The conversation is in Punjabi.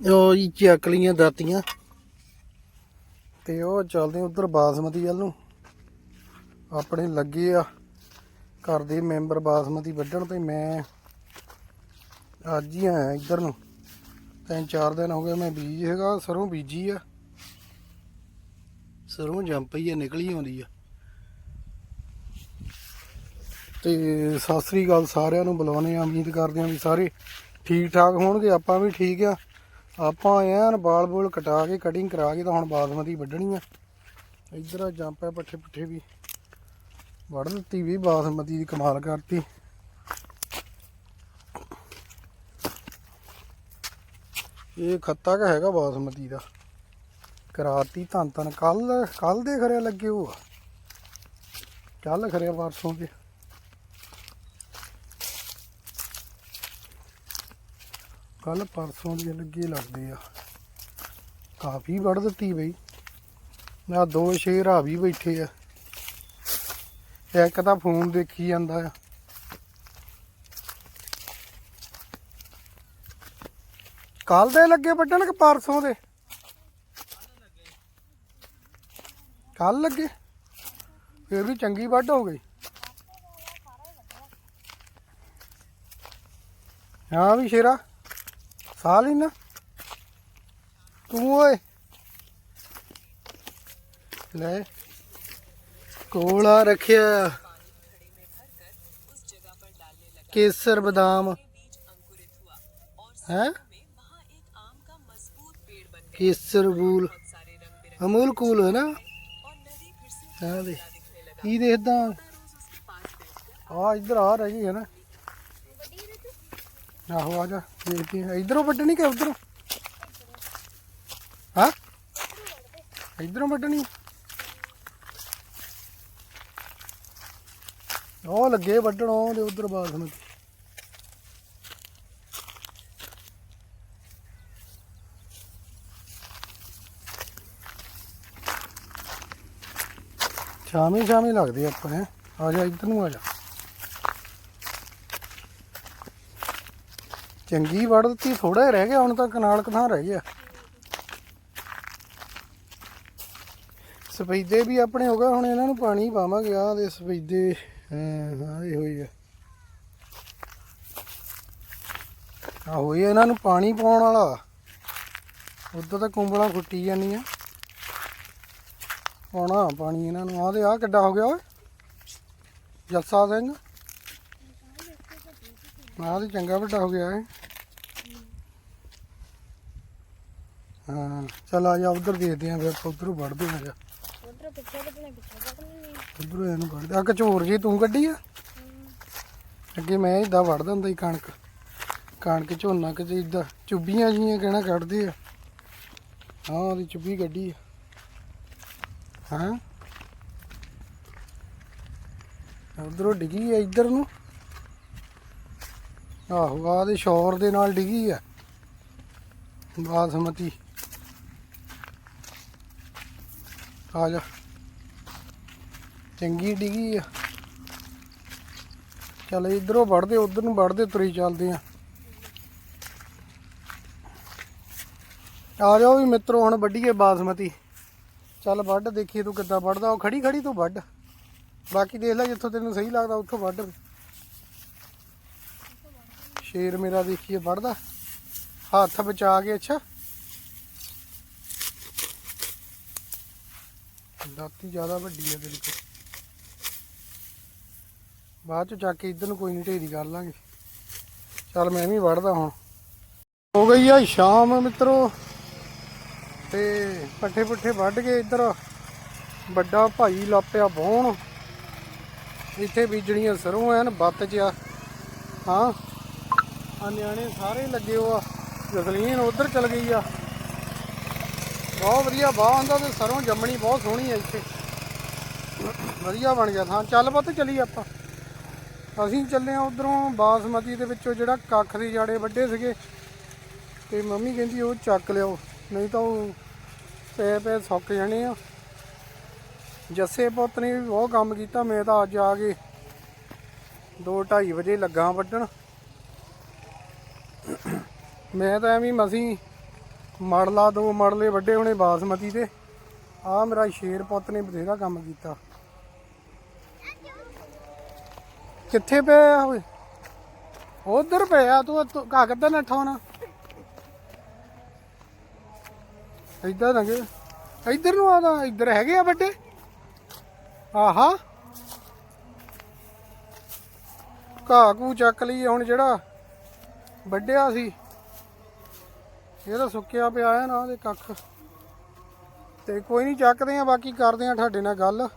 ਉਹ ਜੀ ਚੱਕ ਲੀਆਂ ਦਾਤੀਆਂ। ਤੇ ਉਹ ਚੱਲਦੇ ਉਧਰ ਬਾਸਮਤੀ ਵੱਲ ਨੂੰ। ਆਪਣੇ ਲੱਗੇ ਆ ਘਰ ਦੇ ਮੈਂਬਰ ਬਾਸਮਤੀ ਵੱਢਣ ਤੇ ਮੈਂ ਅੱਜ ਹੀ ਆਇਆ ਇੱਧਰ ਨੂੰ। ਤਿੰਨ ਚਾਰ ਦਿਨ ਹੋ ਗਏ ਮੈਂ ਬੀਜ ਹੈਗਾ, ਸਰੋਂ ਬੀਜੀ ਆ। ਸਰੋਂ ਜੰਪ ਹੀ ਆ, ਨਿਕਲੀ ਆਉਂਦੀ ਆ। ਤੇ ਸਤਿ ਸ੍ਰੀ ਅਕਾਲ ਸਾਰਿਆਂ ਨੂੰ ਬੁਲਾਉਣੇ ਆ, ਉਮੀਦ ਕਰਦੇ ਆ ਵੀ ਸਾਰੇ ਠੀਕ ਠਾਕ ਹੋਣਗੇ, ਆਪਾਂ ਵੀ ਠੀਕ ਆ। ਆਪਾਂ ਐਨ ਬਾਲ ਬੋਲ ਕਟਾ ਕੇ ਕਟਿੰਗ ਕਰਾ ਕੇ ਤਾਂ ਹੁਣ ਬਾਸਮਤੀ ਵੱਢਣੀ ਆ। ਇੱਧਰ ਆ ਜੰਪ ਆ ਪੱਠੇ ਪੁੱਠੇ ਵੀ। ਵੱਢ ਦਿੱਤੀ ਵੀ, ਬਾਸਮਤੀ ਦੀ ਕਮਾਲ ਕਰਤੀ। ਇਹ ਖੱਤਾ ਕਾ ਹੈਗਾ ਬਾਸਮਤੀ ਦਾ। ਕਰਾਤੀ ਧੰਨ ਧੰਨ। ਕੱਲ ਕੱਲ ਦੇ ਖਰੇ ਲੱਗੇ ਉਹ ਕੱਲ ਖਰੇ ਪਰਸੋਂ ਦੇ ਕੱਲ ਪਰਸੋਂ ਦੇ ਲੱਗੇ ਲੱਗਦੇ ਆ। ਕਾਫੀ ਵੱਢ ਦਿੱਤੀ ਬਈ। ਨਾ ਦੋ ਸ਼ੇਰ ਆ ਵੀ ਬੈਠੇ ਆ। ਇੱਕ ਤਾਂ ਫੋਨ ਦੇਖੀ ਜਾਂਦਾ ਆ। ਕੱਲ ਦੇ ਲੱਗੇ ਵੱਢਣ ਕਿ ਪਰਸੋਂ ਦੇ? ਕੱਲ ਲੱਗੇ। ਫਿਰ ਵੀ ਚੰਗੀ ਵੱਢ ਹੋ ਗਈ। ਹਾਂ ਵੀ ਸ਼ੇਰਾ। ਸਾਹ ਲਈ ਨਾ। ਤੂੰ ਓਏ। ਲੈ, ਕੋਲਾ ਰੱਖਿਆ। ਕੇਸਰ ਬਦਾਮ। ਹੈ? ਕੇਸਰ ਬੂਲ। ਅਮੂਲ ਕੂਲ ਹੈ ਨਾ। ਹਾਂ ਦੇ ਕੀ ਦੇਖਦਾ? ਆ, ਇੱਧਰ ਆ ਰਹੀ ਹੈ ਨਾ। ਆਹੋ, ਆ ਜਾ ਦੇਖਦੇ ਆ ਇਧਰੋਂ ਵੱਢਣੀ ਕਿ ਉਧਰੋਂ? ਹਾਂ? ਇਧਰੋਂ ਵੱਢਣੀ? ਉਹ ਲੱਗੇ ਵੱਢਣ ਉਹਦੇ ਉਧਰ ਬਾਸਮਤੀ ਸ਼ਾਮੀ ਸ਼ਾਮੀ ਲੱਗਦੇ ਆਪਾਂ ਹੈ ਆ ਜਾ, ਇੱਧਰ ਨੂੰ ਆ ਜਾ। ਚੰਗੀ ਵੜ ਦਿੱਤੀ ਥੋੜਾ ਹੀ ਰਹਿ ਗਿਆ, ਹੁਣ ਤਾਂ ਕਨਾਲ ਕਥਾਂ ਰਹਿ ਗਿਆ। ਸਫੈਦੇ ਵੀ ਆਪਣੇ ਹੋ ਗਏ, ਹੁਣ ਇਹਨਾਂ ਨੂੰ ਪਾਣੀ ਪਾਵਾਂਗੇ, ਆਹ ਦੇ ਸਫੈਦੇ, ਹਾਂ ਇਹ ਹੋਈ ਆ। ਆ ਹੋਈ ਇਹਨਾਂ ਨੂੰ ਪਾਣੀ ਪਾਉਣ ਵਾਲਾ। ਉਦੋਂ ਤਾਂ ਕੁੰਬਲਾਂ ਫੁੱਟੀ ਜਾਂਦੀਆਂ। ਪਾਉਣਾ ਪਾਣੀ ਇਹਨਾਂ ਨੂੰ। ਆਹ ਦੇ, ਆਹ ਕਿੱਡਾ ਹੋ ਗਿਆ, ਓਏ। ਜੱਸਾ ਸਿੰਘ। ਆਹ ਤੇ ਚੰਗਾ ਵੱਡਾ ਹੋ ਗਿਆ ਹੈ ਹਾਂ ਚਲ ਆ ਜਾ ਉਧਰ ਦੇਖਦੇ ਆਂ ਫਿਰ ਆਪਾਂ ਉਧਰੋਂ ਵੜਦੇ ਆ ਜਾ। ਉਧਰ ਪਿੱਛੇ ਕੱਢਣੇ ਪਿੱਛੇ ਕੱਢਣੇ ਉਧਰੋਂ ਇਹਨੂੰ ਵੜਦੇ ਆ ਕਚੋਰ ਜੀ ਤੂੰ ਕੱਢੀ ਆ? ਅੱਗੇ ਮੈਂ ਇਦਾਂ ਵੜ ਦਿੰਦਾ ਸੀ ਕਣਕ। ਕਣਕ ਝੋਨਾ ਕਿ ਇਦਾਂ ਚੁੱਬੀਆਂ ਜੀਆਂ ਕਹਿਣਾ ਕੱਢਦੇ ਆ। ਹਾਂ ਉਹਦੀ ਚੁੱਬੀ ਕੱਢੀ ਆ। ਹਾਂ? ਉਧਰੋਂ ਡਿੱਗੀ ਆ ਇੱਧਰ ਨੂੰ। ਆਹੋ ਆ ਦੇ ਸ਼ੋਰ ਦੇ ਨਾਲ ਡਿੱਗੀ ਆ। ਬਾਸਮਤੀ। ਆ ਜਾ। ਚੰਗੀ ਡਿੱਗੀ ਆ। ਚੱਲ ਇਧਰੋਂ ਵੜਦੇ ਉਧਰ ਨੂੰ ਵੜਦੇ ਤੁਰੀ ਚੱਲਦੇ ਆ। ਆ ਜਾਓ ਵੀ ਮਿੱਤਰੋ, ਹੁਣ ਵੱਢੀਏ ਬਾਸਮਤੀ। ਚੱਲ ਵੱਢ, ਦੇਖੀਏ ਤੂੰ ਕਿੱਦਾਂ ਵੱਢਦਾ। ਉਹ ਖੜੀ ਖੜੀ ਤੂੰ ਵੱਢ। ਬਾਕੀ ਦੇਖ ਲੈ ਜਿੱਥੋਂ ਤੈਨੂੰ ਸਹੀ ਲੱਗਦਾ, ਉੱਥੋਂ ਵੱਢ। ਸ਼ੇਰ ਮੇਰਾ ਦੇਖੀਏ ਵੱਢਦਾ। ਹੱਥ ਬਚਾ ਕੇ, ਅੱਛਾ। ਦਾਤੀ ਜ਼ਿਆਦਾ ਵੱਡੀ ਹੈ ਬਿਲਕੁਲ ਬਾਅਦ ਚ ਚੱਕ ਕੇ ਇੱਧਰ ਨੂੰ ਕੋਈ ਨਹੀਂ ਢੇਰੀ ਕਰ ਲਾਂਗੇ। ਚੱਲ ਮੈਂ ਵੀ ਵੜਦਾ ਹੁਣ। ਹੋ ਗਈ ਆ ਸ਼ਾਮ ਮਿੱਤਰੋ। ਤੇ ਪੱਠੇ ਪੁੱਠੇ ਵੱਢ ਕੇ ਇੱਧਰ ਵੱਡਾ ਭਾਈ ਲਾਪਿਆ ਬੋਣ ਇੱਥੇ ਬੀਜਣੀਆਂ ਸਰੋਂ ਐਨ ਬੱਤ ਚ ਆ। ਹਾਂ। ਆ ਨਿਆਣੇ ਸਾਰੇ ਲੱਗੇ ਹੋ ਆ ਜਸਲੀਨ ਉਧਰ ਚਲ ਗਈ ਆ। ਬਹੁਤ ਵਧੀਆ ਬਾਹ ਹੁੰਦਾ ਤੇ ਸਰੋਂ ਜੰਮਣੀ ਬਹੁਤ ਸੋਹਣੀ ਹੈ ਇੱਥੇ। ਵਧੀਆ ਬਣ ਗਿਆ ਥਾਂ। ਚੱਲ ਪੁੱਤ ਚਲੀ ਆਪਾਂ। ਅਸੀਂ ਚੱਲੇ ਆ ਉਧਰੋਂ ਬਾਸਮਤੀ ਦੇ ਵਿੱਚੋਂ ਜਿਹੜਾ ਕੱਖ ਦੇ ਜਾੜੇ ਵੱਡੇ ਸੀਗੇ। ਤੇ ਮੰਮੀ ਕਹਿੰਦੀ ਉਹ ਚੱਕ ਲਿਓ ਨਹੀਂ ਤਾਂ ਉਹ ਪੈ ਪੈ ਸੁੱਕ ਜਾਣੇ ਆ। ਜੱਸੇ ਪੁੱਤ ਨੇ ਵੀ ਬਹੁਤ ਕੰਮ ਕੀਤਾ, ਮੈਂ ਤਾਂ ਅੱਜ ਆ ਕੇ 2:30 ਵਜੇ ਲੱਗਾ ਵੱਢਣ। ਮੈਂ ਤਾਂ ਐਵੇਂ ਮਸੀਂ ਮੜਲਾ, ਦੋ ਮੜਲੇ ਵੱਡੇ ਹੋਣੇ ਬਾਸਮਤੀ ਦੇ। ਆ ਮੇਰਾ ਸ਼ੇਰ ਪੁੱਤ ਨੇ ਬਥੇਰਾ ਕੰਮ ਕੀਤਾ। ਕਿੱਥੇ ਪਿਆ ਓਏ? ਉਧਰ ਪਿਆ, ਤੂੰ ਤੂੰ ਘਾ ਨੱਠਾ ਹੋਣਾ। ਇੱਧਰ ਲੰਗੇ ਇੱਧਰ ਨੂੰ ਆਦਾ ਇੱਧਰ ਹੈਗੇ ਆ ਵੱਡੇ। ਆਹਾ। ਘਾਹ ਕੂ ਚੱਕ ਲਈ ਹੁਣ ਜਿਹੜਾ ਵੱਡਿਆ ਸੀ। ਇਹ ਤਾਂ ਸੁੱਕਿਆ ਪਿਆ ਆ ਨਾ ਉਹਦੇ ਕੱਖ। ਤੇ ਕੋਈ ਨਹੀਂ ਚੱਕਦੇ ਆ, ਬਾਕੀ ਕਰਦੇ ਆ ਤੁਹਾਡੇ ਨਾਲ ਗੱਲ।